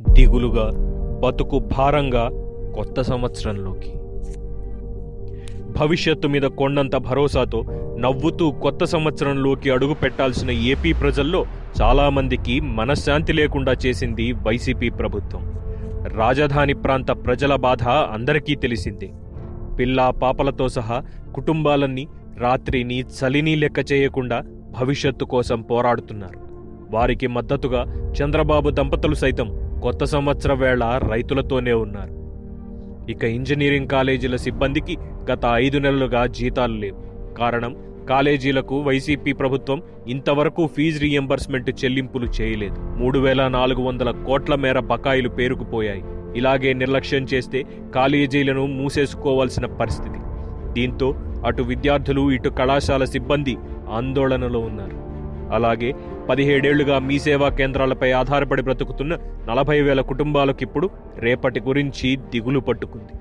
దిగులుగా బతుకు భారంగా కొత్త సంవత్సరంలోకి. భవిష్యత్తు మీద కొండంత భరోసాతో నవ్వుతూ కొత్త సంవత్సరంలోకి అడుగు పెట్టాల్సిన ఏపీ ప్రజల్లో చాలామందికి మనశ్శాంతి లేకుండా చేసింది వైసీపీ ప్రభుత్వం. రాజధాని ప్రాంత ప్రజల బాధ అందరికీ తెలిసిందే. పిల్ల పాపలతో సహా కుటుంబాలన్నీ రాత్రిని చలిని లెక్క చేయకుండా భవిష్యత్తు కోసం పోరాడుతున్నారు. వారికి మద్దతుగా చంద్రబాబు దంపతులు సైతం కొత్త సంవత్సర వేళ రైతులతోనే ఉన్నారు. ఇక ఇంజనీరింగ్ కాలేజీల సిబ్బందికి గత ఐదు నెలలుగా జీతాలు లేవు. కారణం కాలేజీలకు వైసీపీ ప్రభుత్వం ఇంతవరకు ఫీజు రీఎంబర్స్మెంట్ చెల్లింపులు చేయలేదు. మూడు వేల నాలుగు వందల కోట్ల మేర బకాయిలు పేరుకుపోయాయి. ఇలాగే నిర్లక్ష్యం చేస్తే కాలేజీలను మూసేసుకోవాల్సిన పరిస్థితి. దీంతో అటు విద్యార్థులు ఇటు కళాశాల సిబ్బంది ఆందోళనలో ఉన్నారు. అలాగే పదిహేడేళ్ళుగా మీ సేవా కేంద్రాలపై ఆధారపడి బ్రతుకుతున్న నలభై వేల కుటుంబాలకిప్పుడు రేపటి గురించి దిగులు పట్టుకుంది.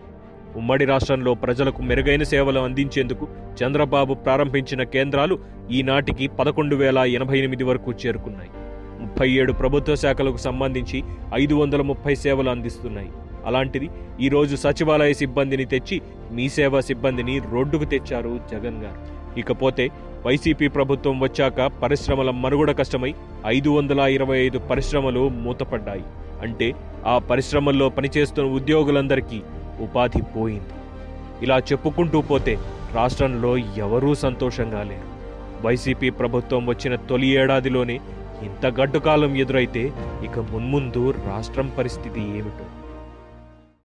ఉమ్మడి రాష్ట్రంలో ప్రజలకు మెరుగైన సేవలు అందించేందుకు చంద్రబాబు ప్రారంభించిన కేంద్రాలు ఈనాటికి పదకొండు వేల ఎనభై ఎనిమిది వరకు చేరుకున్నాయి. ముప్పై ఏడు ప్రభుత్వ శాఖలకు సంబంధించి ఐదు వందల ముప్పై సేవలు అందిస్తున్నాయి. అలాంటిది ఈరోజు సచివాలయ సిబ్బందిని తెచ్చి మీ సేవా సిబ్బందిని రోడ్డుకు తెచ్చారు జగన్ గారు. ఇకపోతే వైసీపీ ప్రభుత్వం వచ్చాక పరిశ్రమల మనుగడ కష్టమై ఐదు వందల ఇరవై ఐదు పరిశ్రమలు మూతపడ్డాయి. అంటే ఆ పరిశ్రమల్లో పనిచేస్తున్న ఉద్యోగులందరికీ ఉపాధి పోయింది. ఇలా చెప్పుకుంటూ పోతే రాష్ట్రంలో ఎవరూ సంతోషంగా లేరు. వైసీపీ ప్రభుత్వం వచ్చిన తొలి ఏడాదిలోనే ఇంత గడ్డుకాలం ఎదురైతే ఇక మున్ముందు రాష్ట్రం పరిస్థితి ఏమిటో.